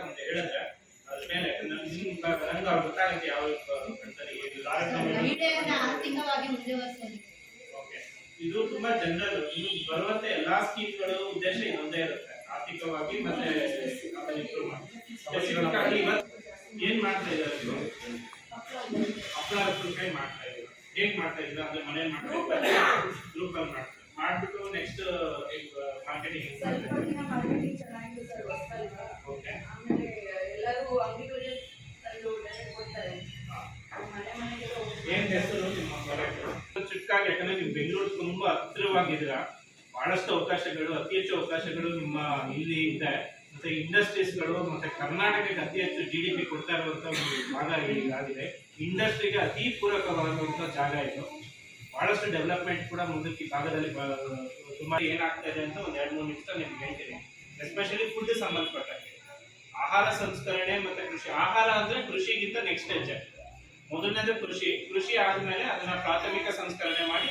ಅಂತ ಹೇಳಿದ್ರೆ ಅದ್ರ ಮೇಲೆ ನಂಗೆ ಅವ್ರು ಗೊತ್ತಾಗುತ್ತೆ ಯಾವ ಓಕೆ ಇದು ತುಂಬಾ ಜನರಲ್ ಇನ್ನು ಬರುವಂತ ಎಲ್ಲಾ ಸ್ಕೀಮ್ಗಳು ಉದ್ದೇಶ ಇದೊಂದೇ ಇರುತ್ತೆ. ಆರ್ಥಿಕವಾಗಿ ಮತ್ತೆ ಏನ್ ಮಾಡ್ತಾ ಇದ್ದಾರೆ ಹಪ್ಪಳ ರೂಪಾಯಿ ಮಾಡ್ತಾ ಇದ್ರು ಹೇಗ್ ಮಾಡ್ತಾ ಇದ್ದಾರೆ? ಅಂದ್ರೆ ಮನೆ ಮಾಡ್ತಾ ಇದ್ದಾರೆ. ಹತ್ತಿರವಾಗಿದ್ದೀರಾ ಬಹಳಷ್ಟು ಅವಕಾಶಗಳು, ಅತಿ ಹೆಚ್ಚು ಅವಕಾಶಗಳು ನಿಮ್ಮ ಇಲ್ಲಿ ಇದೆ. ಮತ್ತೆ ಇಂಡಸ್ಟ್ರೀಸ್ಗಳು ಮತ್ತೆ ಕರ್ನಾಟಕಕ್ಕೆ ಅತಿ ಹೆಚ್ಚು ಜಿ ಡಿ ಪಿ ಕೊಡ್ತಾ ಇರುವಂತ ಒಂದು ಭಾಗ ಆಗಿದೆ. ಇಂಡಸ್ಟ್ರಿಗೆ ಅತಿ ಪೂರಕವಾದಂತ ಜಾಗ ಇದು. ಬಹಳಷ್ಟು ಡೆವಲಪ್ಮೆಂಟ್ ಕೂಡ ಮುಂದಕ್ಕೆ ಭಾಗದಲ್ಲಿ ಬ- ತುಂಬಾ ಏನಾಗ್ತಾ ಇದೆ ಅಂತ ಒಂದ್ ಎರಡು ಮೂರು ನಿಮಿಷ ನಿಮ್ಗೆ ಹೇಳ್ತೀನಿ. ಎಸ್ಪೆಷಲಿ ಫುಡ್ ಸಂಬಂಧಪಟ್ಟಂಗೆ. ಆಹಾರ ಸಂಸ್ಕರಣೆ ಮತ್ತೆ ಕೃಷಿ. ಆಹಾರ ಅಂದ್ರೆ ಕೃಷಿಗಿಂತ ನೆಕ್ಸ್ಟ್ ಹೆಜ್ಜೆ ಮೊದಲನೇದು ಕೃಷಿ. ಕೃಷಿ ಆದ್ಮೇಲೆ ಅದನ್ನ ಪ್ರಾಥಮಿಕ ಸಂಸ್ಕರಣೆ ಮಾಡಿ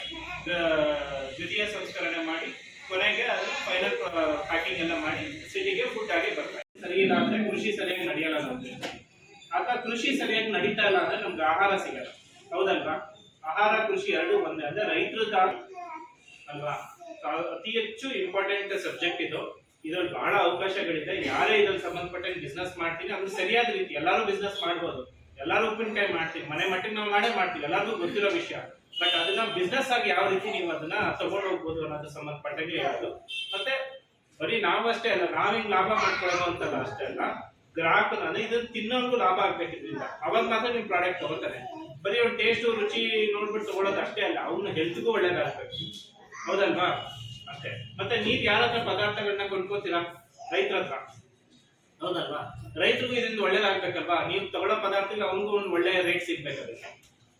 ದ್ವಿತೀಯ ಸಂಸ್ಕರಣೆ ಮಾಡಿ, ಕೊನೆಗೆ ಅದನ್ನ ಫೈನಲ್ ಪ್ಯಾಕಿಂಗ್ ಎಲ್ಲ ಮಾಡಿ ಸಿಟಿಗೆ ಫುಡ್ ಆಗಿ ಬರ್ತಾರೆ. ಸರಿ ಇಲ್ಲ ಅಂದ್ರೆ ಕೃಷಿ ಸರಿಯಾಗಿ ನಡೆಯಲ್ಲ ನಮ್ಗೆ. ಆಗ ಕೃಷಿ ಸರಿಯಾಗಿ ನಡೀತಾ ಇಲ್ಲ ಅಂದ್ರೆ ನಮ್ಗೆ ಆಹಾರ ಸಿಗಲ್ಲ. ಹೌದಲ್ವಾ? ಆಹಾರ, ಕೃಷಿ ಎರಡು ಒಂದೇ. ಅಂದ್ರೆ ರೈತರು ಅಲ್ವಾ? ಅತಿ ಹೆಚ್ಚು ಇಂಪಾರ್ಟೆಂಟ್ ಸಬ್ಜೆಕ್ಟ್ ಇದು. ಇದ್ರಲ್ಲಿ ಬಹಳ ಅವಕಾಶಗಳಿದೆ. ಯಾರೇ ಇದ್ರಲ್ಲಿ ಸಂಬಂಧಪಟ್ಟ ಬಿಸ್ನೆಸ್ ಮಾಡ್ತೀನಿ ಅದು ಸರಿಯಾದ ರೀತಿ ಎಲ್ಲರೂ ಬಿಸ್ನೆಸ್ ಮಾಡ್ಬೋದು. ಎಲ್ಲರೂ ಉಪ್ಪಿನಕಾಯಿ ಮಾಡ್ತೀವಿ ಮನೆ ಮಟ್ಟಿಗೆ ನಾವು ಮಾಡೇ ಮಾಡ್ತೀವಿ, ಎಲ್ಲರಿಗೂ ಗೊತ್ತಿರೋ ವಿಷಯ. ಬಟ್ ಅದನ್ನ ಬಿಸ್ನೆಸ್ ಆಗಿ ಯಾವ ರೀತಿ ನೀವು ಅದನ್ನ ತಗೊಂಡು ಹೋಗ್ಬೋದು ಅನ್ನೋದು ಸಂಬಂಧಪಟ್ಟಾಗೆ ಹೇಳೋದು ಮತ್ತೆ ಬರೀ ನಾವಷ್ಟೇ ಅಲ್ಲ, ನಾವಿಂಗ್ ಲಾಭ ಮಾಡ್ಕೊಳ್ಳೋದು ಅಂತಲ್ಲ ಅಷ್ಟೇ ಅಲ್ಲ ಗ್ರಾಹಕನ ಅಂದ್ರೆ ಇದು ತಿನ್ನೋರ್ಗು ಲಾಭ ಆಗ್ಬೇಕಿದ್ರಿಂದ. ಅವಾಗ ಮಾತ್ರ ನಿಮ್ ಪ್ರಾಡಕ್ಟ್ ತಗೋತಾರೆ. ಬರೀ ಒಂದು ಟೇಸ್ಟ್ ರುಚಿ ನೋಡ್ಬಿಟ್ಟು ತಗೊಳ್ಳೋದು ಅಷ್ಟೇ ಅಲ್ಲ ಅವ್ನ ಹೆಲ್ತ್ಗೂ ಒಳ್ಳೇದಾಗ್ಬೇಕು. ಹೌದಲ್ವಾ? ಅಷ್ಟೇ. ಮತ್ತೆ ನೀವ್ ಯಾರ ಹತ್ರ ಪದಾರ್ಥಗಳನ್ನ ಕೊಂಡ್ಕೋತೀರಾ? ರೈತರ ಹತ್ರ. ಹೌದಲ್ವಾ? ರೈತರಿಗೂ ಇದರಿಂದ ಒಳ್ಳೇದಾಗ್ಬೇಕಲ್ವಾ? ನೀವು ತಗೊಳ್ಳೋ ಪದಾರ್ಥಕ್ಕೆ ಅವನಿಗೂ ಒಂದು ಒಳ್ಳೆಯ ರೇಟ್ ಸಿಗ್ಬೇಕು ಅದಕ್ಕೆ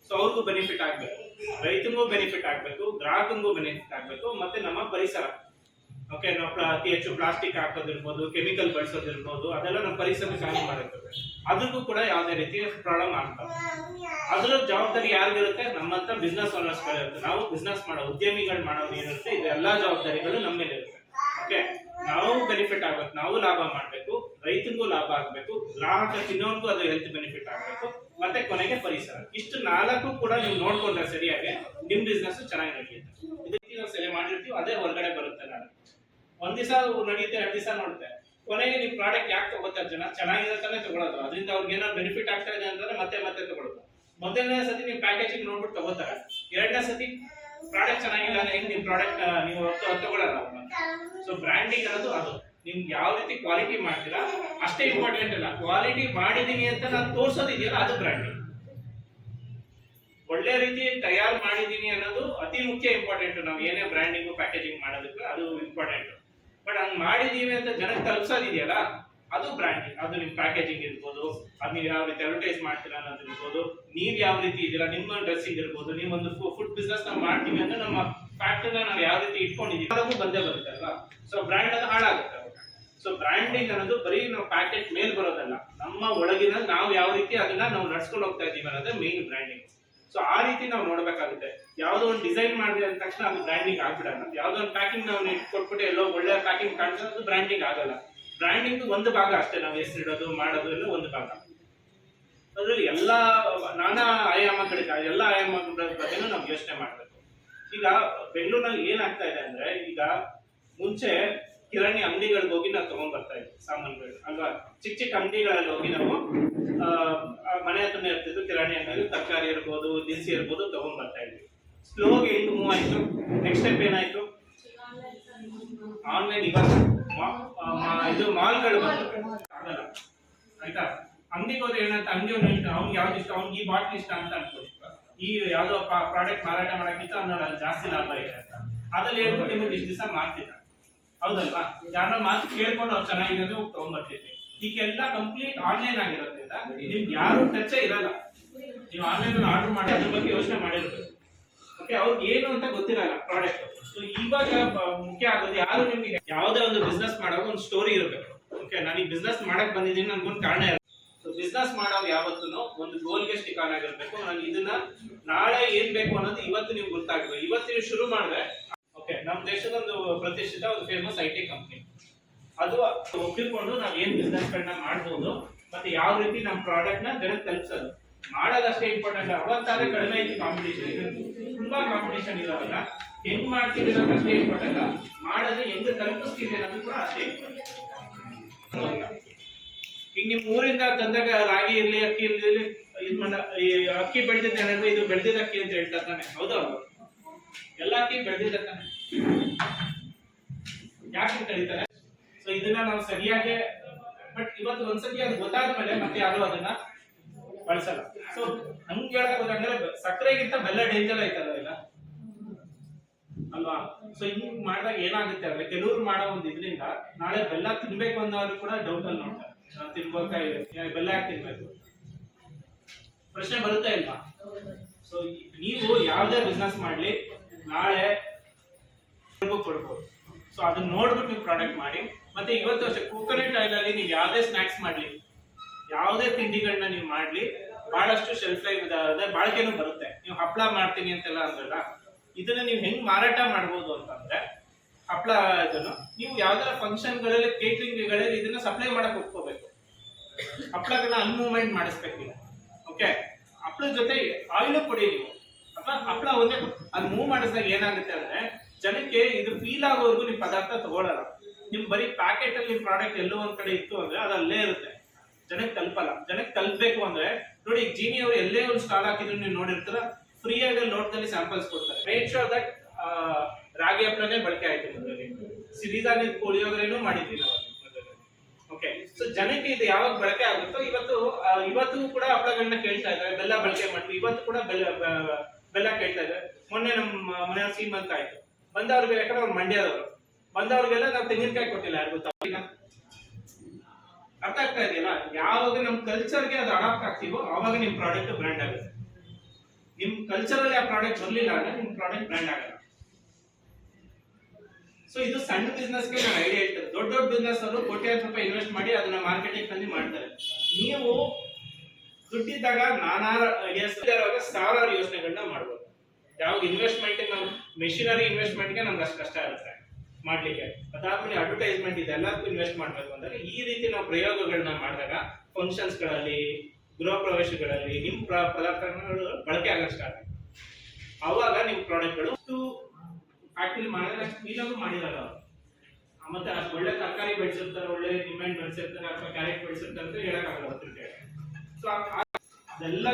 ಸೊ ಅವ್ರಿಗೂ ಬೆನಿಫಿಟ್ ಆಗ್ಬೇಕು. ರೈತನಿಗೂ ಬೆನಿಫಿಟ್ ಆಗ್ಬೇಕು ಗ್ರಾಹಕನಿಗೂ ಬೆನಿಫಿಟ್ ಆಗ್ಬೇಕು, ಮತ್ತೆ ನಮ್ಮ ಪರಿಸರ. ಓಕೆ ನಾವು ಅತಿ ಹೆಚ್ಚು ಪ್ಲಾಸ್ಟಿಕ್ ಹಾಕೋದಿರ್ಬೋದು ಕೆಮಿಕಲ್ ಬಳಸೋದಿರ್ಬೋದು, ಅದೆಲ್ಲ ನಮ್ಮ ಪರಿಸರಕ್ಕೆ ಹಾನಿ ಮಾಡುತ್ತದೆ. ಅದಕ್ಕೂ ಕೂಡ ಯಾವುದೇ ರೀತಿ ಪ್ರಾಬ್ಲಮ್ ಆಗ್ತದೆ ಅದರ ಜವಾಬ್ದಾರಿ ಯಾರಿಗಿರುತ್ತೆ? ನಮ್ಮಂತ ಬಿಸ್ನೆಸ್ ಓನರ್ಸ್ಗಳಿರುತ್ತೆ ನಾವು ಬಿಸ್ನೆಸ್ ಮಾಡೋ, ಉದ್ಯಮಿಗಳು ಮಾಡೋದು ಏನಿರುತ್ತೆ ಇದೆಲ್ಲ ಜವಾಬ್ದಾರಿಗಳು ನಮ್ಮ ಮೇಲೆ ಇರುತ್ತೆ ಓಕೆ ನಾವು ಬೆನಿಫಿಟ್ ಆಗ್ಬೇಕು, ನಾವು ಲಾಭ ಮಾಡ್ಬೇಕು. ರೈತನಿಗೂ ಲಾಭ ಆಗಬೇಕು, ಗ್ರಾಹಕ ತಿನ್ನೋನ್ಗೂ ಅದು ಹೆಲ್ತ್ ಬೆನಿಫಿಟ್ ಆಗಬೇಕು, ಮತ್ತೆ ಕೊನೆಗೆ ಪರಿಸರ. ಇಷ್ಟು ನಾಲ್ಕು ಕೂಡ ನೀವು ನೋಡ್ಕೊಂಡ್ರೆ ಸರಿಯಾಗಿ ನಿಮ್ ಬಿಸ್ನೆಸ್ ಚೆನ್ನಾಗಿ ನಡೆಯುತ್ತೆ ಇದಕ್ಕೆ ನಾವು ಸೆಲೆ ಮಾಡಿರ್ತೀವಿ, ಅದೇ ಹೊರಗಡೆ ಬರುತ್ತೆ ನಾನು ಒಂದ್ ದಿವಸ ನಡೆಯುತ್ತೆ ಎರಡು ದಿವಸ ನೋಡುತ್ತೆ ಕೊನೆಗೆ ನಿಮ್ ಪ್ರಾಡಕ್ಟ್ ಯಾಕೆ ತಗೋತಾರೆ ಜನ? ಚೆನ್ನಾಗಿದೆ ತಾನೇ ತಗೊಳ್ಳೋದು ಅದರಿಂದ ಅವ್ರಿಗೆ ಏನೋ ಬೆನಿಫಿಟ್ ಆಗ್ತಾ ಇದೆ ಅಂತಂದ್ರೆ ಮತ್ತೆ ಮತ್ತೆ ತಗೊಳ್ಳೋದು ಮೊದಲನೇ ಸತಿ ನೀವು ಪ್ಯಾಕೇಜಿಂಗ್ ನೋಡ್ಬಿಟ್ಟು ತಗೋತಾರೆ. ಎರಡನೇ ಸತಿ ಪ್ರಾಡಕ್ಟ್ ಚೆನ್ನಾಗಿಲ್ಲ ಹೆಂಗ್ ನಿಮ್ ಪ್ರಾಡಕ್ಟ್ ನೀವು ತಗೊಳಲ್ಲ ಸೊ ಬ್ರ್ಯಾಂಡಿಂಗ್ ಅನ್ನೋದು ಅದು. ನಿಮ್ಗೆ ಯಾವ ರೀತಿ ಕ್ವಾಲಿಟಿ ಮಾಡ್ತೀರಾ, ಅಷ್ಟೇ ಇಂಪಾರ್ಟೆಂಟ್ ಅಲ್ಲ. ಕ್ವಾಲಿಟಿ ಮಾಡಿದೀನಿ ಅಂತ ನಾನು ತೋರ್ಸೋದಿದೆಯಲ್ಲ, ಅದು ಬ್ರ್ಯಾಂಡಿಂಗ್ ಒಳ್ಳೆ ರೀತಿ ತಯಾರು ಮಾಡಿದೀನಿ ಅನ್ನೋದು ಅತಿ ಮುಖ್ಯ ಇಂಪಾರ್ಟೆಂಟ್ ನಾವು ಏನೇ ಬ್ರ್ಯಾಂಡಿಂಗ್ ಪ್ಯಾಕೇಜಿಂಗ್ ಮಾಡೋದಕ್ಕೆ ಅದು ಇಂಪಾರ್ಟೆಂಟ್ ಬಟ್ ಹಂಗ್ ಮಾಡಿದೀವಿ ಅಂತ ಜನಕ್ಕೆ ತಲುಪಿಸೋದಿದೆಯಲ್ಲ, ಅದು ಬ್ರ್ಯಾಂಡಿಂಗ್ ಅದು ನಿಮ್ ಪ್ಯಾಕೇಜಿಂಗ್ ಇರ್ಬೋದು, ಅದು ನೀವು ಯಾವ ರೀತಿ ಅಡ್ವರ್ಟೈಸ್ ಮಾಡ್ತೀರಾ ಅನ್ನೋದು ಇರ್ಬೋದು, ನೀವ್ ಯಾವ ರೀತಿ ಇದ್ದೀರಾ, ನಿಮ್ಮ ಡ್ರೆಸ್ಸಿಂಗ್ ಇರ್ಬೋದು ನೀವೊಂದು ಫುಡ್ ಬಿಸ್ನೆಸ್ ನಾವು ಮಾಡ್ತೀವಿ ಅಂದ್ರೆ ನಮ್ಮ ಫ್ಯಾಕ್ಟ್ರಿನ ನಾವು ಯಾವ ರೀತಿ ಇಟ್ಕೊಂಡಿದ್ದೀವಿ ಅದಕ್ಕೂ ಬಂದೇ ಬರುತ್ತೆ ಅಲ್ವಾ? ಸೊ ಬ್ರ್ಯಾಂಡ್ ಅದು ಹಾಳಾಗುತ್ತೆ ಸೊ ಬ್ರ್ಯಾಂಡಿಂಗ್ ಅನ್ನೋದು ಬರೀ ನಾವು ಪ್ಯಾಕೆಟ್ ಮೇಲ್ ಬರೋದಲ್ಲ. ನಮ್ಮ ಒಳಗಿನ ನಾವು ಯಾವ ರೀತಿ ಅದನ್ನ ನಾವು ನಡ್ಸ್ಕೊಂಡು ಹೋಗ್ತಾ ಇದೀವಿ ಅನ್ನೋದೇ ಮೇನ್ ಬ್ರ್ಯಾಂಡಿಂಗ್ ಸೊ ಆ ರೀತಿ ನಾವು ನೋಡಬೇಕಾಗುತ್ತೆ. ಯಾವುದೋ ಒಂದು ಡಿಸೈನ್ ಮಾಡಿದೆ ಅಂದ ತಕ್ಷಣ ಅದು ಬ್ರ್ಯಾಂಡಿಂಗ್ ಆಗ್ಬಿಡಲ್ಲ. ಯಾವುದೋ ಒಂದು ಪ್ಯಾಕಿಂಗ್ ನಾವು ಕೊಟ್ಬಿಟ್ಟು ಎಲ್ಲೋ ಒಳ್ಳೆ ಪ್ಯಾಕಿಂಗ್ ಕಾಣಿಸೋದು ಬ್ರ್ಯಾಂಡಿಂಗ್ ಆಗಲ್ಲ. ಬ್ರ್ಯಾಂಡಿಂಗ್ ಒಂದು ಭಾಗ ಅಷ್ಟೇ. ನಾವು ಹೆಸರಿಡೋದು, ಮಾಡೋದು ಎಲ್ಲ ಒಂದು ಭಾಗ. ಅದರಲ್ಲಿ ಎಲ್ಲಾ ನಾನಾ ಆಯಾಮಗಳಿದೆ. ಎಲ್ಲ ಆಯಾಮಗಳ ಬಗ್ಗೆನೂ ನಾವು ಯೋಚನೆ ಮಾಡಬೇಕು. ಈಗ ಬೆಂಗಳೂರಿನಲ್ಲಿ ಏನಾಗ್ತಾ ಇದೆ ಅಂದ್ರೆ ಈಗ ಮುಂಚೆ ಕಿರಾಣಿ ಅಂಗಡಿಗಳಿಗೆ ಹೋಗಿ ನಾವು ತಗೊಂಡ್ ಬರ್ತಾ ಇದ್ವಿ, ಸಾಮಾನುಗಳು. ಅಲ್ವಾ ಚಿಕ್ಕ ಚಿಕ್ಕ ಅಂಗಡಿಗಳಲ್ಲಿ ಹೋಗಿ ನಾವು ಮನೆ ಹತ್ರನೇ ಇರ್ತಿದ್ವಿ ಕಿರಾಣಿ ಅಂಗಡಿ, ತರಕಾರಿ ಇರ್ಬೋದು, ದಿನಸಿ ಇರ್ಬೋದು ತಗೊಂಡ್ ಬರ್ತಾ ಇದ್ವಿ. ಸ್ಲೋಗೆ ಹೆಂಗ್ ಮೂವ್ ಆಯ್ತು. ನೆಕ್ಸ್ಟ್ ಸ್ಟೆಪ್ ಏನಾಯ್ತು? ಆನ್ಲೈನ್ ಇವಾಗ ಇದು ಮಾಲ್ಗಳು ಆಗಲ್ಲ. ಆಯ್ತಾ? ಅಂಗಡಿಗೆ ಹೋದ್ರೆ ಏನಂತ ಅಂಗಡಿ ಅವ್ನು ಹೇಳ್ತಾನೆ ಅವ್ನಿಗೆ ಯಾವ್ದು ಇಷ್ಟ? ಅವ್ನಿಗೆ ಈ ಬಾಟ್ಲ್ ಇಷ್ಟ ಅಂತ ಅನ್ಕೊಳ್ಳಿ ಈ ಯಾವ್ದೋ ಪ್ರಾಡಕ್ಟ್ ಮಾರಾಟ ಮಾಡಕ್ಕಿಂತ ಅವ್ನಲ್ಲಿ ಜಾಸ್ತಿ ಲಾಭ ಇದೆ ಅಂತ. ಅದ್ರಲ್ಲಿ ಹೇಳ್ಬಿಟ್ಟು ನಿಮಗೆ ಇಷ್ಟು ದಿವಸ ಮಾಡ್ತಿದ್ದ. ಹೌದಲ್ವಾ? ಯಾರ ಮಾತು ಕೇಳ್ಕೊಂಡು ಅವ್ರು ಹೋಗಿ ತಗೊಂಡ್ಬರ್ತಿದ್ವಿ ಈಗೆಲ್ಲ ಕಂಪ್ಲೀಟ್ ಆನ್ಲೈನ್ ಆಗಿರೋದ್ರಿಂದ ನಿಮ್ಗೆ ಯಾರು ಟಚ್ ಇರಲ್ಲ. ನೀವು ಆನ್ಲೈನ್ ಅಲ್ಲಿ ಆರ್ಡರ್ ಮಾಡಿ ಅದ್ರ ಬಗ್ಗೆ ಯೋಚನೆ ಮಾಡಿರ್ಬೇಕು. ಓಕೆ ಅವ್ರಿಗೆ ಏನು ಅಂತ ಗೊತ್ತಿರಲ್ಲ ಪ್ರಾಡಕ್ಟ್ ಸೊ ಇವಾಗ ಮುಖ್ಯ ಆಗೋದು ಯಾರು ನಿಮ್ಗೆ ಯಾವುದೇ ಒಂದು ಬಿಸ್ನೆಸ್ ಮಾಡೋದು ಒಂದು ಸ್ಟೋರಿ ಇರಬೇಕು. ಓಕೆ ನಾನು ಈ ಬಿಸ್ನೆಸ್ ಮಾಡಕ್ ಬಂದಿದ್ದೀನಿ ನನ್ಗೊಂದು ಕಾರಣ ಇರಲ್ಲ. ಸೊ ಬಿಸ್ನೆಸ್ ಮಾಡೋದು ಯಾವತ್ತೂ ಒಂದು ಗೋಲ್ಗೆ ಸ್ಟಿಕ್ ಆನ್ ಆಗಿರ್ಬೇಕು. ನಾನು ಇದನ್ನ ನಾಳೆ ಏನ್ ಬೇಕು ಅನ್ನೋದು ಇವತ್ತು ನೀವು ಗೊತ್ತಾಗಬೇಕು. ಇವತ್ತು ನೀವು ಶುರು ಮಾಡಿದ್ರೆ ಓಕೆ ನಮ್ಮ ದೇಶದ ಒಂದು ಪ್ರತಿಷ್ಠಿತ ಒಂದು ಫೇಮಸ್ ಐ ಟಿ ಕಂಪ್ನಿ ಅದು ಒಪ್ಪಿಕೊಂಡು ನಾವು ಏನು ಬಿಸ್ನೆಸ್ ಗಳನ್ನ ಮಾಡ್ಬೋದು, ಮತ್ತೆ ಯಾವ ರೀತಿ ನಮ್ಮ ಪ್ರಾಡಕ್ಟ್ನ ಜನಕ್ಕೆ ತಲುಪಿಸೋದು. ಮಾಡೋದಷ್ಟೇ ಇಂಪಾರ್ಟೆಂಟ್ ಅವತ್ತಾದ್ರೆ ಕಡಿಮೆ ಐತಿ ಕಾಂಪಿಟೇಷನ್ ತುಂಬಾ ಕಾಂಪಿಟೇಷನ್ ಇರೋಲ್ಲ ಹೆಂಗ್ ಮಾಡ್ತೀವಿ ಅನ್ನೋದು ಅಷ್ಟೇ ಇಂಪಾರ್ಟೆಂಟ್ ಮಾಡೋದು ಹೆಂಗ್ ತಲುಪಿಸ್ತೀವಿ ಅನ್ನೋದು ಕೂಡ ಅಷ್ಟೇ ಇಂಪಾರ್ಟೆಂಟ್ ಈಗ ನಿಮ್ ಊರಿಂದ ತಂದಾಗ ರಾಗಿ ಇರ್ಲಿ, ಅಕ್ಕಿ ಇರ್ಲಿ, ಇದ್ ಮಾಡ ಅಕ್ಕಿ ಬೆಳೆದಿದ್ದೆ ಇದು ಬೆಳೆದಿದ್ದ ಅಕ್ಕಿ ಅಂತ ಹೇಳ್ತಾರೆ ತಾನೆ, ಹೌದಾ? ಎಲ್ಲ ಅಕ್ಕಿ ಬೆಳೆದಿದ್ದ ಯಾಕೆ ಕರೀತಾರೆ? ಸೊ ಇದನ್ನ ನಾವು ಸರಿಯಾಗಿ ಬಟ್ ಇವತ್ತು ಒಂದ್ಸತಿ ಅದು ಗೊತ್ತಾದ ಮೇಲೆ ಮತ್ತೆ ಯಾರು ಅದನ್ನ ಬಳಸಲ್ಲ. ಸೊ ಹಂಗ್ ಹೇಳಕ್ ಹೋದಂದ್ರೆ ಸಕ್ಕರೆಗಿಂತ ಬೆಲ್ಲ ಡೇಂಜರ್ ಐತಲ್ಲ ಇಲ್ಲ? ಅಲ್ವಾ? ಸೊ ಹಿಂಗ್ ಮಾಡಿದಾಗ ಏನಾಗುತ್ತೆ ಅಂದ್ರೆ, ಕೆಲವ್ರು ಮಾಡೋ ಒಂದು ಇದರಿಂದ ನಾಳೆ ಬೆಲ್ಲ ತಿನ್ಬೇಕು ಅನ್ನೋರು ಕೂಡ ಡೌಟ್ ಅಲ್ಲಿ ನೋಡ್ತಾರೆ. ತಿನ್ಬೇಕಾ ಇಲ್ಲ ಬೆಲ್ಲ ಯಾಕೆ ತಿನ್ಬೇಕು? ಪ್ರಶ್ನೆ ಬರುತ್ತಾ ಇಲ್ವಾ? ಸೊ ನೀವು ಯಾವ್ದೇ ಬಿಸ್ನೆಸ್ ಮಾಡ್ಲಿ, ನಾಳೆ ಕೊಡ್ಬೋದು. ಸೊ ಅದನ್ನ ನೋಡ್ಬಿಟ್ಟು ನೀವು ಪ್ರಾಡಕ್ಟ್ ಮಾಡಿ. ಮತ್ತೆ ಇವತ್ತು ಅಷ್ಟೇ ಕೋಕೋನಟ್ ಆಯಿಲ್ ಅಲ್ಲಿ ನೀವು ಯಾವುದೇ ಸ್ನಾಕ್ಸ್ ಮಾಡಲಿ, ಯಾವುದೇ ತಿಂಡಿಗಳನ್ನ ನೀವು ಮಾಡ್ಲಿ, ಬಹಳಷ್ಟು ಶೆಲ್ಫ್ ಲೈಫ್ ಇದೆ. ಬಾಳಿಕೆನೂ ಬರುತ್ತೆ. ನೀವು ಹಪ್ಪಳ ಮಾಡ್ತೀನಿ ಅಂತೆಲ್ಲ ಅಂದ್ರಲ್ಲ, ಇದನ್ನ ನೀವು ಹೆಂಗ್ ಮಾರಾಟ ಮಾಡ್ಬೋದು ಅಂತಂದ್ರೆ ಹಪ್ಪಳ ಇದನ್ನು ನೀವು ಯಾವ್ದಾರ ಫಂಕ್ಷನ್ಗಳಲ್ಲಿ ಕೇಟರಿಂಗ್ಗಳಲ್ಲಿ ಇದನ್ನ ಸಪ್ಲೈ ಮಾಡಕ್ ಒಪ್ಕೋಬೇಕು ಹಪ್ಪಳಗಳನ್ನ ಅನ್ಮೂವ್ಮೆಂಟ್ ಮಾಡಿಸ್ಬೇಕಿಲ್ಲ. ಓಕೆ ಹಪ್ಪಳದ ಜೊತೆ ಆಯಿಲ್ ಕೊಡಿ ನೀವು. ಅಥವಾ ಹಪ್ಪಳ ಒಂದೇ, ಅದು ಅದ್ ಮೂವ್ ಮಾಡಿಸಿದಾಗ ಏನಾಗುತ್ತೆ ಅಂದ್ರೆ ಜನಕ್ಕೆ ಇದು ಫೀಲ್ ಆಗೋವರೆಗೂ ನಿಮ್ ಪದಾರ್ಥ ತಗೊಳಲ್ಲ ನಿಮ್ ಬರೀ ಪ್ಯಾಕೆಟ್ ಅಲ್ಲಿ ಪ್ರಾಡಕ್ಟ್ ಎಲ್ಲೋ ಒಂದ್ ಕಡೆ ಇತ್ತು ಅಂದ್ರೆ ಅದು ಅಲ್ಲೇ ಇರುತ್ತೆ. ಜನಕ್ಕೆ ತಲುಪಲ್ಲ. ಜನಕ್ಕೆ ತಲುಪಬೇಕು ಅಂದ್ರೆ ನೋಡಿ ಜೀನಿ ಅವರು ಎಲ್ಲೇ ಒಂದು ಸ್ಟಾಲ್ ಹಾಕಿದ್ರು ನೀವು ನೋಡಿರ್ತಾರ ಫ್ರೀ ಆಗಿ ನೋಟ್ನಲ್ಲಿ ಸ್ಯಾಂಪಲ್ಸ್ ಕೊಡ್ತಾರೆ. ಮೇಕ್ ಶೋರ್ ದಟ್ ರಾಗಿ ಹಪ್ಪಳನೇ ಬಳಕೆ ಆಯ್ತು ಸಿರಿಧಾನ್ಯದ ಪುಳಿಯೋಗರೇನು ಮಾಡಿದ್ವಿ ಓಕೆ ಸೊ ಜನಕ್ಕೆ ಇದು ಯಾವಾಗ ಬಳಕೆ ಆಗುತ್ತೋ, ಇವತ್ತು ಇವತ್ತು ಕೂಡ ಹಪ್ಪಳಗಳನ್ನ ಕೇಳ್ತಾ ಇದ್ದಾರೆ. ಬೆಲ್ಲ ಬಳಕೆ ಮಾಡ್ತೀವಿ. ಇವತ್ತು ಕೂಡ ಬೆಲ್ಲ ಬೆಲ್ಲ ಕೇಳ್ತಾ ಇದ್ದಾರೆ. ಮೊನ್ನೆ ನಮ್ಮ ಮನೆಯ ಸೀಮಂತ ಆಯ್ತು. ಬಂದವ್ರಿಗೆ ಯಾಕಂದ್ರೆ ಅವ್ರು ಮಂಡ್ಯದವರು. ಬಂದವ್ರಿಗೆಲ್ಲ ನಾವು ತೆಂಗಿನಕಾಯಿ ಕೊಟ್ಟಿಲ್ಲ, ಯಾರಿಗೂ ತಪ್ಪಿನ ಅರ್ಥ ಆಗ್ತಾ ಇದೆಯಲ್ಲ? ಯಾವಾಗ ನಮ್ಮ ಕಲ್ಚರ್ಗೆ ಅದು ಅಡಾಪ್ಟ್ ಆಗ್ತೀವೋ ಆವಾಗ ನಿಮ್ಮ ಪ್ರಾಡಕ್ಟ್ ಬ್ರ್ಯಾಂಡ್ ಆಗುತ್ತೆ. ನಿಮ್ಮ ಕಲ್ಚರಲ್ಲಿ ಆ ಪ್ರಾಡಕ್ಟ್ ಬರಲಿಲ್ಲ ಅಂದ್ರೆ ನಿಮ್ಮ ಪ್ರಾಡಕ್ಟ್ ಬ್ರ್ಯಾಂಡ್ ಆಗಲ್ಲ. ಸೊ ಇದು ಸಣ್ಣ ಬಿಸ್ನೆಸ್ಗೆ ನಾನು ಐಡಿಯಾ ಹೇಳ್ತೇನೆ. ದೊಡ್ಡ ದೊಡ್ಡ ಬಿಸ್ನೆಸ್ ಅವರು ಕೋಟ್ಯಾಂತರ ರೂಪಾಯಿ ಇನ್ವೆಸ್ಟ್ ಮಾಡಿ ಅದನ್ನ ಮಾರ್ಕೆಟಿಂಗ್ ತಂದು ಮಾಡ್ತಾರೆ. ನೀವು ದುಡ್ಡಿದ್ದಾಗ ನಾನಾರು ಐಡಿಯಾಸ್ ಸಾವಿರಾರು ಯೋಚನೆಗಳನ್ನ ಮಾಡ್ಬೋದು. ಯಾವ ಇನ್ವೆಸ್ಟ್ಮೆಂಟ್ ನಾವು ಮೆಷಿನರಿ ಇನ್ವೆಸ್ಟ್ಮೆಂಟ್ಗೆ ನಮ್ಗೆ ಅಷ್ಟು ಕಷ್ಟ ಆಗುತ್ತೆ ಮಾಡ್ಲಿಕ್ಕೆ. ಅದಾದ್ಮೇಲೆ ಅಡ್ವರ್ಟೈಸ್ಮೆಂಟ್ ಇದೆಲ್ಲದಕ್ಕೂ ಇನ್ವೆಸ್ಟ್ ಮಾಡ್ಬೇಕು ಅಂದ್ರೆ ಈ ರೀತಿ ನಾವು ಪ್ರಯೋಗಗಳನ್ನ ಮಾಡಿದಾಗ ಫಂಕ್ಷನ್ಸ್ಗಳಲ್ಲಿ ಗೃಹ ಪ್ರವೇಶಗಳಲ್ಲಿ ನಿಮ್ಮ ಪದಾರ್ಥಗಳು ಬಳಕೆ ಆಗಕ್ಕೆ ಸ್ಟಾರ್ಟ್ ಅವಾಗ ನಿಮ್ಮ ಪ್ರಾಡಕ್ಟ್ಗಳು ಫ್ಯಾಕ್ಟ್ರಿ ಮಾಡಿದ್ರೆ ಕ್ಲೀನಾಗೂ ಮಾಡಿರಲ್ಲ ಮತ್ತೆ ಅಷ್ಟು ಒಳ್ಳೆ ತರಕಾರಿ ಬೆಳೆಸಿರ್ತಾರೆ, ಒಳ್ಳೆ ಡಿಮ್ಯಾಂಡ್ ಬೆಳೆಸಿರ್ತಾರೆ, ಅಥವಾ ಕ್ಯಾರೆಟ್ ಬೆಳೆಸಿರ್ತಾರೆ ಅಂತ ಹೇಳಕ್ಕಾಗಲ್ಲ ಸೊ ಅದೆಲ್ಲ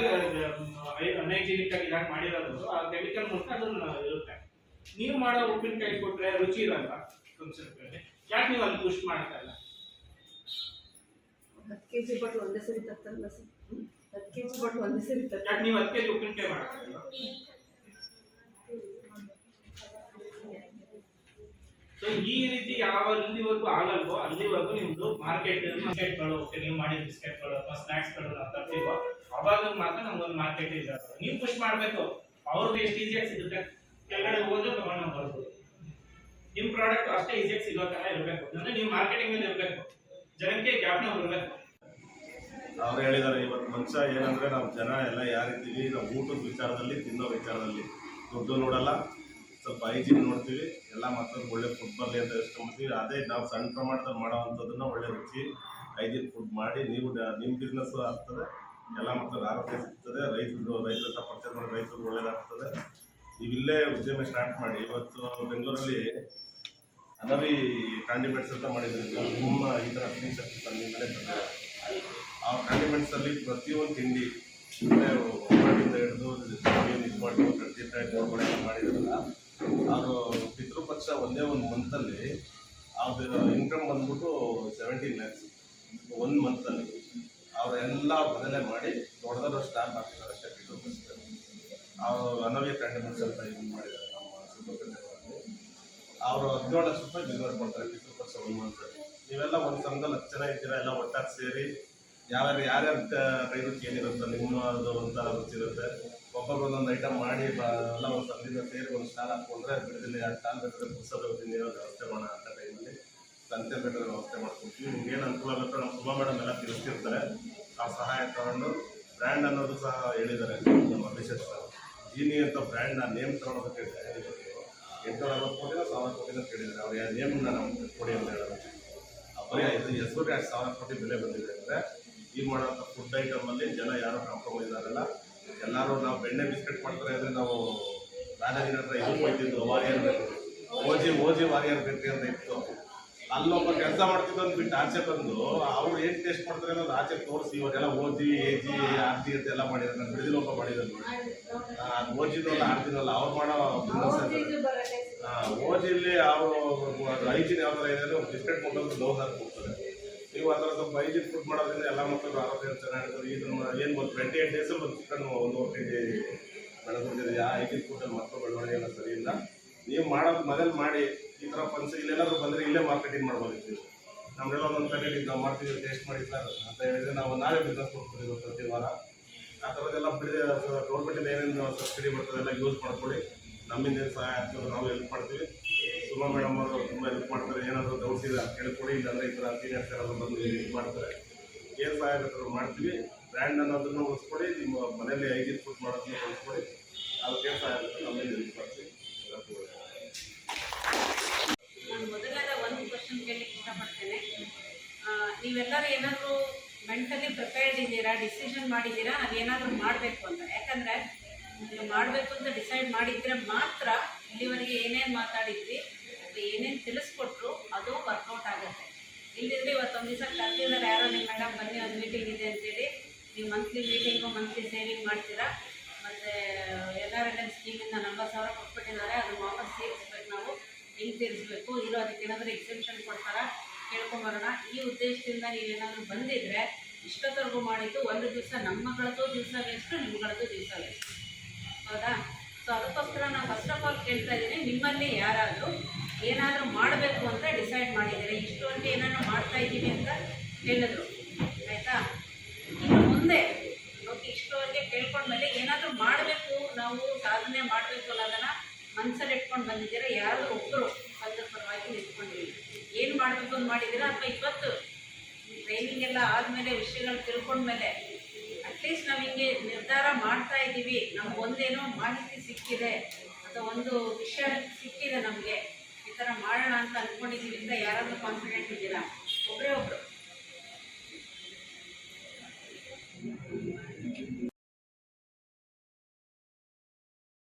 ಅನೈಜಿನಿಕ್ ಆಗಿ ಇದಾಗಿ ಮಾಡಿರೋದು. ಆ ಕೆಮಿಕಲ್ ಮೂಲಕ ಅದನ್ನ ಇರುತ್ತೆ. ನೀವು ಮಾಡೋ ಉಪ್ಪಿನಕಾಯಿ ಕೊಟ್ರೆ ರುಚಿ ಇರಲ್ಲ ಫಂಕ್ಷನ್ಗಳಲ್ಲಿ ಯಾಕೆ ನೀವು ಅಲ್ಲಿ ಪುಷ್ ಮಾಡ್ತಾ ಇಲ್ಲ? ಹತ್ತು ಕೆ ಜಿ ಬಟ್ ಒಂದೇ ಸರಿ ತರ್ತಾರಲ್ಲ ಸರ್. ಹತ್ತು ಕೆ ಜಿ ಬಟ್ ಒಂದೇ ಸರಿ ತರ್ತಾರೆ ಯಾಕೆ ನೀವು ಅದಕ್ಕೆ ಉಪ್ಪಿನಕಾಯಿ ಮಾಡ್ತಾ ಇಲ್ಲ? ಸೊ ಈ ರೀತಿ ಯಾವ ಇಲ್ಲಿವರೆಗೂ ಆಗಲ್ವೋ ಅಲ್ಲಿವರೆಗೂ ನಿಮ್ದು ಮಾರ್ಕೆಟ್ ಮಾರ್ಕೆಟ್ಗಳು ನೀವು ಮಾಡಿದ ಬಿಸ್ಕೆಟ್ಗಳು ಅಥವಾ ಸ್ನಾಕ್ಸ್ಗಳು ನಾವು ತರ್ತೀವೋ ಅವಾಗ ಮಾತ್ರ ನಮ್ಗೊಂದು ಮಾರ್ಕೆಟ್ ಇದೆ ನೀವು ಪುಷ್ ಮಾಡಬೇಕು. ಅವ್ರದ್ದು ಎಷ್ಟು ಈಸಿಯಾಗಿ ಸಿಗುತ್ತೆ? ಕೆಳಗಡೆ ಹೋದ್ರೆ ತಗೊಂಡು ನಾವು ಬರ್ಬೋದು. ನಿಮ್ ಪ್ರಾಡಕ್ಟ್ ಅಷ್ಟೇ ಈಸಿಯಾಗಿ ಸಿಗೋ ತರ ಇರಬೇಕು. ಅಂದ್ರೆ ನೀವು ಮಾರ್ಕೆಟಿಂಗ್ ಅಲ್ಲಿ ಇರಬೇಕು. ಜನಕ್ಕೆ ಜ್ಞಾಪನ ಬರಬೇಕು ಅವ್ರು ಹೇಳಿದ್ದಾರೆ ಇವತ್ತು ಮನುಷ್ಯ ಏನಂದ್ರೆ ನಾವು ಜನ ಎಲ್ಲ ಯಾರಿದ್ದೀವಿ ನಾವು ಊಟದ ವಿಚಾರದಲ್ಲಿ, ತಿನ್ನೋ ವಿಚಾರದಲ್ಲಿ. ದುಡ್ಡು ನೋಡಲ್ಲ. ಸ್ವಲ್ಪ ಐಜಿನ್ ನೋಡ್ತೀವಿ. ಎಲ್ಲ ಮಕ್ಕಳು ಒಳ್ಳೆ ಫುಡ್ ಬರಲಿ ಅಂತ ಇಷ್ಟಪಡ್ತೀವಿ ಅದೇ ನಾವು ಸಣ್ಣ ಪ್ರಮಾಣದಲ್ಲಿ ಮಾಡೋ ಅಂಥದ್ದನ್ನ ಒಳ್ಳೆ ರುಚಿ ಐಜಿನ್ ಫುಡ್ ಮಾಡಿ ನೀವು ನಿಮ್ಮ ಬಿಸ್ನೆಸ್ ಆಗ್ತದೆ. ಎಲ್ಲ ಮಕ್ಕಳ ಆರೋಗ್ಯ ಸಿಗ್ತದೆ, ರೈತರು, ರೈತರ ಹತ್ರ ಪರ್ಚೇಸ್ ಮಾಡಿ ರೈತರು ಒಳ್ಳೇದಾಗ್ತದೆ. ನೀವು ಇಲ್ಲೇ ಉದ್ಯಮ ಸ್ಟಾರ್ಟ್ ಮಾಡಿ, ಇವತ್ತು ಬೆಂಗಳೂರಲ್ಲಿ ಅನವಿ ಕಾಂಡಿಮೆಂಟ್ಸ್ ಅಂತ ಮಾಡಿದ್ರಿಂದ ನಿಮ್ಮ ಈ ಥರ ತನ್ನಿಂದಲೇ ಬಂದಿದೆ ಆ ಅಲ್ಲಿ ಪ್ರತಿಯೊಂದು ತಿಂಡಿ ಒಬ್ಬಟ್ಟಿಂದ ಹಿಡಿದು ಏನು ಇದು ಮಾಡಿ ಪ್ರತಿ ಮಾಡಿದ್ರಲ್ಲ ಪಿತೃಪಕ್ಷ ಒಂದೇ ಒಂದು ಮಂತಲ್ಲಿ ಅವ್ರ ಇನ್ಕಮ್ ಬಂದ್ಬಿಟ್ಟು ಸೆವೆಂಟೀನ್ ಲ್ಯಾಕ್ಸ್ ಒಂದು ಮಂತಲ್ಲಿ ಅವರೆಲ್ಲ ಬದಲೇ ಮಾಡಿ ದೊಡ್ಡದೊಡ್ಡ ಸ್ಟಾಂಪ್ ಹಾಕಿದ್ದಾರೆ ಅಷ್ಟೇ ಪಿತೃಪಕ್ಷ ಅವರು ಅನವ್ಯ ಕಾಂಡಿಮೆಂಟ್ಸ್ ಅಂತ ಇದು ಮಾಡಿದ್ದಾರೆ ನಮ್ಮ ಸುಬ್ಬಕನ್ಯರಲ್ಲಿ ಅವರು ಹದಿನೇಳು ಲಕ್ಷ ರೂಪಾಯಿ ಡೆಲಿವರಿ ಮಾಡ್ತಾರೆ ಕಿತ್ತೂರು ಒಂದು ಮಂತ್ ನೀವೆಲ್ಲ ಒಂದು ಸಂಘದಲ್ಲಿ ಹತ್ತು ಜನ ಇದ್ದೀರಾ? ಎಲ್ಲ ಒಟ್ಟಾಗಿ ಸೇರಿ ಯಾವ ಯಾರ್ಯಾರ ಕೈರುಚಿ ಏನಿರುತ್ತೆ ನಿಮ್ಮದು ಒಂಥರ ರುಚಿ ಇರುತ್ತೆ ಒಬ್ಬೊಬ್ರು ಒಂದೊಂದು ಐಟಮ್ ಮಾಡಿ ಎಲ್ಲ ಒಂದು ಸಂಘದಿಂದ ಸೇರಿ ಒಂದು ಸ್ಟಾಲ್ ಹಾಕೊಂಡ್ರೆ ಬಿಡದಲ್ಲಿ. ಎರಡು ಸ್ಟಾಲ್ ಬೇಕಾದ್ರೆ ಪುಸ್ತಕ ವ್ಯವಸ್ಥೆ ಮಾಡೋಣ ಅಂತ ಟೈಮಲ್ಲಿ ಸಂತೆ ಬೇಕಾದ್ರೆ ವ್ಯವಸ್ಥೆ ಮಾಡ್ಕೊಡ್ತೀವಿ. ನಿಮ್ಗೆ ಏನು ಅನುಕೂಲ ಆಗುತ್ತೋ ನಮ್ಮ ಸುಮಾ ಮೇಡಮ್ ಎಲ್ಲ ತಿಳಿಸ್ತಿರ್ತಾರೆ. ಆ ಸಹಾಯ ತಗೊಂಡು ಬ್ರ್ಯಾಂಡ್ ಅನ್ನೋದು ಸಹ ಹೇಳಿದ್ದಾರೆ ನಮ್ಮ ಅಭಿಷೇಕ್ ಸರ್. ಜೀನಿ ಅಂತ ಬ್ರ್ಯಾಂಡ್ ನೇಮ್ ತಗೊಳೋದಕ್ಕೆ ಎಂಟುನೂರ ಅರವತ್ತು ಕೋಟಿನ ಸಾವಿರ ಕೋಟಿನ ಕೇಳಿದ್ದಾರೆ. ಅವ್ರು ಏನು ನಮ್ಗೆ ಕೊಡಿ ಅಂತ ಹೇಳೋದು. ಬರೀ ಇದು ಹೆಸರು ಎರಡು ಸಾವಿರ ಕೋಟಿ ಬೆಲೆ ಬಂದಿದೆ ಅಂದರೆ ಈ ಮಾಡೋಂಥ ಫುಡ್ ಐಟಮಲ್ಲಿ ಜನ ಯಾರು ಕಾಂಪ್ರಮೈಸ್ ಆಗಲ್ಲ ಎಲ್ಲರೂ ನಾವು ಬೆಣ್ಣೆ ಬಿಸ್ಕೆಟ್ ಮಾಡ್ತಾರೆ ಅಂದರೆ ನಾವು ರಾಜಾಜಿನ ಹತ್ರ ಇದು ಹೋಗ್ತಿದ್ದು ವಾರಿಯರ್ ಓಜಿ ಓಜಿ ವಾರಿಯರ್ ಬೇಕು ಅಂತ ಇತ್ತು. ಅಲ್ಲೊಬ್ಬ ಕೆಲಸ ಮಾಡ್ತಿದ್ದು ಬಿಟ್ಟು ಆಚೆ ಬಂದು, ಅವ್ರು ಏನು ಟೇಸ್ಟ್ ಮಾಡ್ತಾರೆ ಅನ್ನೋದು ಆಚೆ ತೋರಿಸಿ, ಇವಾಗೆಲ್ಲ ಓಜಿ ಏಜಿ ಆರ್ತಿ ಅಂತ ಎಲ್ಲ ಮಾಡಿದ್ರು, ನಾನು ಬಿಡಿದಿಲ್ಲ ಒಬ್ಬ ಮಾಡಿದ್ರು ಅದು ಓಜಿನಲ್ಲ ಆರ್ತಿನಲ್ಲ ಅವ್ರು ಮಾಡೋ ಓಜಿಲಿ ಅವರು ಐಜಿನ್ ಯಾವ ಥರ ಇದೆ ಬಿಸ್ಕೆಟ್ ಮಕ್ಕಳು ಲೋನ್ ಹಾಕ್ಬಿಡ್ತಾರೆ. ನೀವು ಥರ ಸ್ವಲ್ಪ ಐಜಿನ್ ಫುಡ್ ಮಾಡೋದ್ರಿಂದ ಎಲ್ಲ ಮಕ್ಕಳು ಆರೋಗ್ಯ ಚೆನ್ನಾಗಿರ್ತದೆ ಇದನ್ನ ಏನು ಬಂದು ಟ್ವೆಂಟಿ ಏಟ್ ಡೇಸಲ್ಲಿ ಒಂದು ಚಿಕನ್ ಒಂದೂವರೆ ಕೆ ಜಿ ಬೆಳೆದ್ಬಿಟ್ಟಿದೆ ಆ ಐಜಿನ್ ಫುಡ್ಡಲ್ಲಿ ಮಕ್ಕಳು ಬೆಳವಣಿಗೆ ಎಲ್ಲ ಸರಿ ಇಲ್ಲ ನೀವು ಮಾಡೋದು ಮೊದಲು ಮಾಡಿ ಈ ಥರ ಫಂಕ್ಷನ್ ಇಲ್ಲೆಲ್ಲಾದ್ರೂ ಬಂದರೆ ಇಲ್ಲೇ ಮಾರ್ಕೆಟಿಂಗ್ ಮಾಡ್ಬೋದಿತ್ತು ನಮ್ಮೆಲ್ಲ ಒಂದೊಂದು ಪ್ಯಾಕೆಟ್ ನಾವು ಮಾಡ್ತೀವಿ ಟೇಸ್ಟ್ ಮಾಡಿ ಸರ್ ಅಂತ ಹೇಳಿದ್ರೆ ನಾವು ನಾವೇ ಬಿಸ್ನೆಸ್ ಕೊಡ್ತೀವಿ ಪ್ರತಿ ವಾರ. ಆ ಥರದ್ದೆಲ್ಲ ಬಿಡಿ ಗೌರ್ಮೆಂಟಿಂದ ಏನೇನು ಸಬ್ಸಿಡಿ ಬರ್ತದೆ ಎಲ್ಲ ಯೂಸ್ ಮಾಡ್ಕೊಳ್ಳಿ. ನಮ್ಮಿಂದ ಏನು ಸಹಾಯ ಆಗ್ತದೆ ನಾವು ಹೆಲ್ಪ್ ಮಾಡ್ತೀವಿ. ಸುಮಾ ಮೇಡಮ್ ಅವರು ತುಂಬ ಹೆಲ್ಪ್ ಮಾಡ್ತಾರೆ. ಏನಾದರೂ ಡೌಟ್ಸ್ ಇದೆ ಕೇಳ್ಕೊಡಿ, ಇಲ್ಲಾಂದರೆ ಈ ಥರ ಸೀನಿಯರ್ಸ್ ಯಾರಾದರೂ ಬಂದು ಹೆಲ್ಪ್ ಮಾಡ್ತಾರೆ. ಏನು ಸಹಾಯ ಬೇಕಾದ್ರೂ ಮಾಡ್ತೀವಿ. ಬ್ರ್ಯಾಂಡ್ ಅನ್ನೋದನ್ನು ಉಳಿಸ್ಕೊಡಿ, ನಿಮ್ಮ ಮನೇಲಿ ಐದು ಫುಡ್ ಮಾಡೋದನ್ನ ಉಳಿಸ್ಕೊಡಿ. ಅದಕ್ಕೆ ಸಹಾಯ ಆಗುತ್ತೆ ನಮ್ಮಿಂದ ಹೆಲ್ಪ್ ಮಾಡ್ತೀವಿ. ನಾನು ಮೊದಲನೇದ ಒಂದು ಕ್ವಶನ್ ಕೇಳಲಿಕ್ಕೆ ಇಷ್ಟಪಡ್ತೇನೆ. ನೀವೆಲ್ಲರೂ ಏನಾದರೂ ಮೆಂಟಲಿ ಪ್ರಿಪೇರ್ಡ್ ಇದ್ದೀರಾ ಡಿಸಿಷನ್ ಮಾಡಿದ್ದೀರಾ ಏನಾದರೂ ಮಾಡಬೇಕು ಅಂತ. ಯಾಕಂದರೆ, ನೀವು ಮಾಡಬೇಕು ಅಂತ ಡಿಸೈಡ್ ಮಾಡಿದರೆ ಮಾತ್ರ ಇಲ್ಲಿವರೆಗೆ ಏನೇನು ಮಾತಾಡಿದ್ವಿ ಏನೇನು ತಿಳಿಸ್ಕೊಟ್ರು, ಅದು ವರ್ಕೌಟ್ ಆಗುತ್ತೆ. ಇಲ್ಲಿದ್ರೆ ಇವತ್ತೊಂದು ದಿವಸ ಕಲ್ತಿದ್ದಾರೆ ಯಾರೋ ನಿಮ್ಮ ಮೇಡಮ್ ಬನ್ನಿ, ಒಂದು ಮೀಟಿಂಗ್ ಇದೆ ಅಂತೇಳಿ. ನೀವು ಮಂತ್ಲಿ ಮೀಟಿಂಗು ಮಂತ್ಲಿ ಸೇವಿಂಗ್ ಮಾಡ್ತೀರಾ? ಮತ್ತು ಎಲ್ಲ ಇಂದ ಸ್ಕೀಮಿಂದ ನಲ್ವತ್ತು ಸಾವಿರ ಕೊಟ್ಬಿಟ್ಟಿದ್ದಾರೆ. ಅದನ್ನು ವಾಪಸ್ ಸೇರಿಸ್ಬೇಕು ನಾವು. ಹೆಂಗೆ ತೀರಿಸ್ಬೇಕು ಇಲ್ಲ ಅದಕ್ಕೆ ಏನಾದರೂ ಎಕ್ಸೆಪ್ಷನ್ ಕೊಡ್ತಾರಾ? ಕೇಳ್ಕೊಂಬರೋಣ ಈ ಉದ್ದೇಶದಿಂದ ನೀವೇನಾದರೂ ಬಂದಿದ್ರೆ ಇಷ್ಟೊತ್ತವರೆಗೂ ಮಾಡಿದ್ದು ಒಂದು ದಿವಸ ನಮ್ಮ ಮಗಳದ್ದು ದಿವಸ ವೇಸ್ಟು ನಿಮ್ಗಳದ್ದು ದಿವಸ ಹೌದಾ? ಸೊ ಅದಕ್ಕೋಸ್ಕರ ನಾನು ಫಸ್ಟ್ ಆಫ್ ಆಲ್ ಕೇಳ್ತಾ ಇದ್ದೀನಿ, ನಿಮ್ಮಲ್ಲಿ ಯಾರಾದರೂ ಏನಾದರೂ ಮಾಡಬೇಕು ಅಂತ ಡಿಸೈಡ್ ಮಾಡಿದ್ದೀರಿ? ಅಂತ ಏನಾದ್ರು ಮಾಡ್ತಾ ಇದ್ದೀನಿ ಅಂತ ಹೇಳಿದ್ರು. ಆಯಿತಾ? ಇನ್ನು ಮುಂದೆ ಓಕೆ ಇಷ್ಟುವರೆಗೆ ಕೇಳ್ಕೊಂಡ್ಮೇಲೆ ಏನಾದರೂ ಮಾಡಬೇಕು ನಾವು ಸಾಧನೆ ಮಾಡಬೇಕು ಮನಸ್ಸಲ್ಲಿ ಇಟ್ಕೊಂಡು ಬಂದಿದ್ದೀರಾ? ಯಾರಾದರೂ ಒಬ್ಬರು ಅದ್ರ ಪರವಾಗಿ ನಿಂತ್ಕೊಂಡಿಲ್ಲ ಏನು ಮಾಡಬೇಕು ಅಂತ ಮಾಡಿದ್ದೀರಾ? ಅಥವಾ ಇವತ್ತು ಟ್ರೈನಿಂಗ್ ಎಲ್ಲ ಆದಮೇಲೆ ವಿಷಯಗಳು ತಿಳ್ಕೊಂಡ್ಮೇಲೆ ಅಟ್ಲೀಸ್ಟ್ ನಾವು ಹಿಂಗೆ ನಿರ್ಧಾರ ಮಾಡ್ತಾ ಇದ್ದೀವಿ. ನಮ್ಗೆ ಒಂದೇನೋ ಮಾಹಿತಿ ಸಿಕ್ಕಿದೆ ಅಥವಾ ಒಂದು ವಿಷಯ ಸಿಕ್ಕಿದೆ ನಮಗೆ. ಈ ಥರ ಮಾಡೋಣ ಅಂತ ಅಂದ್ಕೊಂಡಿದ್ದೀವಿ ಅಂತ ಯಾರಾದರೂ ಕಾನ್ಫಿಡೆಂಟ್ ಇದ್ದೀರಾ? ಒಬ್ಬರೇ ಒಬ್ಬರು